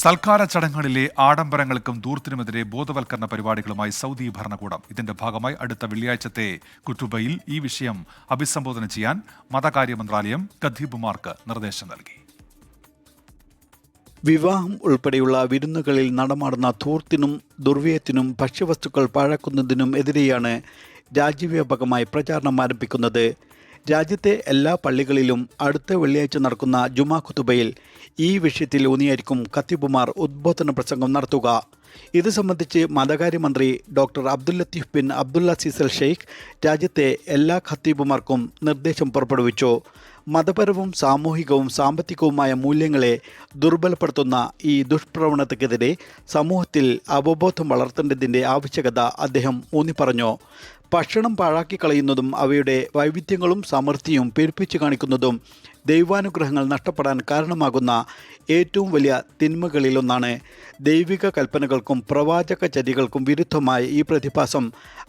സൽക്കാര ചടങ്ങുകളിലെ ആഡംബരങ്ങൾക്കും ദൂർത്തിനുമെതിരെ ബോധവൽക്കരണ പരിപാടികളുമായി സൗദി ഭരണകൂടം. ഇതിന്റെ ഭാഗമായി അടുത്ത വെള്ളിയാഴ്ചത്തെ കുറ്റുബയിൽ ഈ വിഷയം അഭിസംബോധന ചെയ്യാൻ മതകാര്യ മന്ത്രാലയം ഖത്തീബുമാർക്ക് നിർദ്ദേശം നൽകി. വിവാഹം ഉൾപ്പെടെയുള്ള വിരുന്നുകളിൽ നടമാടുന്ന ധൂർത്തിനും ദുർവ്യയത്തിനും ഭക്ഷ്യവസ്തുക്കൾ പാഴാക്കുന്നതിനും എതിരെയാണ് രാജ്യവ്യാപകമായി പ്രചാരണം ആരംഭിക്കുന്നത്. രാജ്യത്തെ എല്ലാ പള്ളികളിലും അടുത്ത വെള്ളിയാഴ്ച നടക്കുന്ന ജുമാ ഖുതുബയിൽ ഈ വിഷയത്തിൽ ഊന്നിയായിരിക്കും ഖത്തീബുമാർ ഉദ്ബോധന പ്രസംഗം നടത്തുക. ഇത് സംബന്ധിച്ച് മതകാര്യമന്ത്രി doctor Abdul Latif bin Abdullah സീസൽ Sheikh രാജ്യത്തെ എല്ലാ ഖത്തീബുമാർക്കും നിർദ്ദേശം പുറപ്പെടുവിച്ചു. മതപരവും സാമൂഹികവും സാമ്പത്തികവുമായ മൂല്യങ്ങളെ ദുർബലപ്പെടുത്തുന്ന ഈ ദുഷ്പ്രവണതയ്ക്കെതിരെ സമൂഹത്തിൽ അവബോധം വളർത്തേണ്ടതിന്റെ ആവശ്യകത അദ്ദേഹം ഊന്നിപ്പറഞ്ഞു. ഭക്ഷണം പാഴാക്കി കളയുന്നതും അവയുടെ വൈവിധ്യങ്ങളും സമൃദ്ധിയും പെരുപ്പിച്ചു കാണിക്കുന്നതും ദൈവാനുഗ്രഹങ്ങൾ നഷ്ടപ്പെടാൻ കാരണമാകുന്ന ഏറ്റവും വലിയ തിന്മകളിലൊന്നാണ് ദൈവിക കൽപ്പനകൾക്കും പ്രവാചക ചര്യകൾക്കും വിരുദ്ധമായ ഈ പ്രതിഭാസം.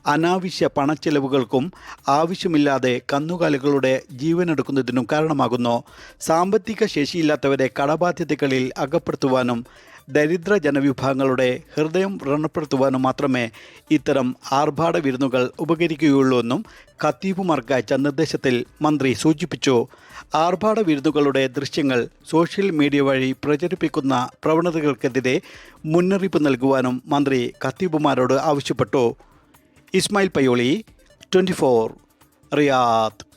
അനാവശ്യ പണച്ചെലവുകൾക്കും ആവശ്യമില്ലാതെ കന്നുകാലികളുടെ ജീവനെടുക്കുന്നതിനും കാരണമാകുന്നു. സാമ്പത്തിക ശേഷിയില്ലാത്തവരെ കടബാധ്യതകളിൽ അകപ്പെടുത്തുവാനും ദരിദ്ര ജനവിഭാഗങ്ങളുടെ ഹൃദയം വ്രണപ്പെടുത്തുവാനും മാത്രമേ ഇത്തരം ആർഭാട വിരുന്നുകൾ ഉപകരിക്കുകയുള്ളൂ എന്നും ഖത്തീബുമാർക്ക് അയച്ച നിർദ്ദേശത്തിൽ മന്ത്രി സൂചിപ്പിച്ചു. ആർഭാട വിരുന്നുകളുടെ ദൃശ്യങ്ങൾ സോഷ്യൽ മീഡിയ വഴി പ്രചരിപ്പിക്കുന്ന പ്രവണതകൾക്കെതിരെ മുന്നറിയിപ്പ് നൽകുവാനും മന്ത്രി ഖത്തീബുമാരോട് ആവശ്യപ്പെട്ടു. Ismail Payyoli twenty Riyadh.